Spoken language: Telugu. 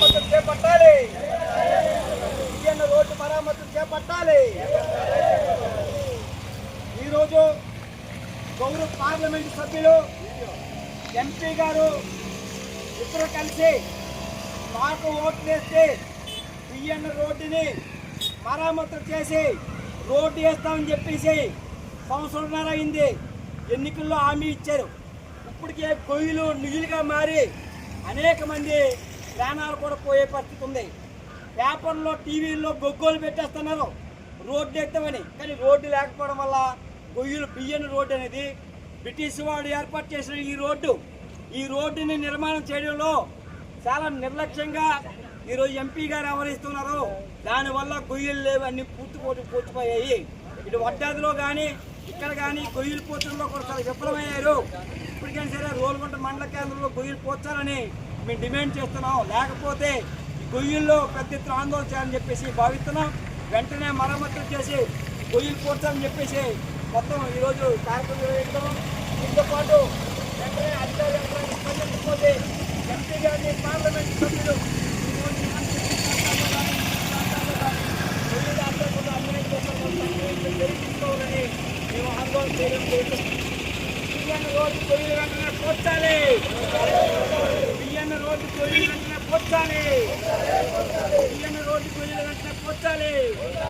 మరమ్మతులు చేపట్టాలి. ఈయన రోడ్డు మరమ్మతులు చేపట్టాలి. ఈరోజు గౌరవ పార్లమెంట్ సభ్యులు ఎంపీ గారు ఇద్దరు కలిసి మాకు ఓట్లు వేస్తే ఈయన రోడ్డుని మరమ్మతులు చేసి రోడ్డు వేస్తామని చెప్పేసి సంవత్సరంన్నర అయింది. ఎన్నికల్లో హామీ ఇచ్చారు. ఇప్పటికే గొయ్యిలు నిధులుగా మారి అనేక మంది ప్రాణాలు కూడా పోయే పరిస్థితి ఉంది. పేపర్లో టీవీల్లో గొగ్గోలు పెట్టేస్తున్నారు. రోడ్డు ఎత్తమని. కానీ రోడ్డు లేకపోవడం వల్ల గొయ్యలు బియ్యని రోడ్డు అనేది బ్రిటిష్ వాడు ఏర్పాటు చేసిన ఈ రోడ్డు. ఈ రోడ్డుని నిర్మాణం చేయడంలో చాలా నిర్లక్ష్యంగా ఈరోజు ఎంపీ గారు వ్యవహరిస్తున్నారు దానివల్ల గొయ్యలు లేవు అన్ని పూర్తి పోటీ పూర్తిపోయాయి ఇటు వడ్డాదిలో కానీ ఇక్కడ కానీ గొయ్యలు పోచడంలో కూడా చాలా విఫలమయ్యారు. ఇప్పటికైనా సరే రోల్గుంట మండల కేంద్రంలో గొయ్యలు పోచాలని మేము డిమాండ్ చేస్తున్నాం. లేకపోతే ఈ పెద్ద ఎత్తున ఆందోళన చేయాలని చెప్పేసి భావిస్తున్నాం. వెంటనే మరమ్మతులు చేసి గొయ్యలు పోర్చాలని చెప్పేసి మొత్తం ఈరోజు కార్యక్రమం నిర్వహించడం. దీంతో పాటు వెంటనే అధికార యంత్రాంగం స్పందించకపోతే ఎంపీ గారిని పార్లమెంట్ సభ్యులు ఈరోజు మేము ఆందోళన చేయడం జరుగుతుంది రోజు రోడ్డు వెంటనే పోర్చాలి గొయ్యలు రోడ్డు గొయ్యలు వెంటనే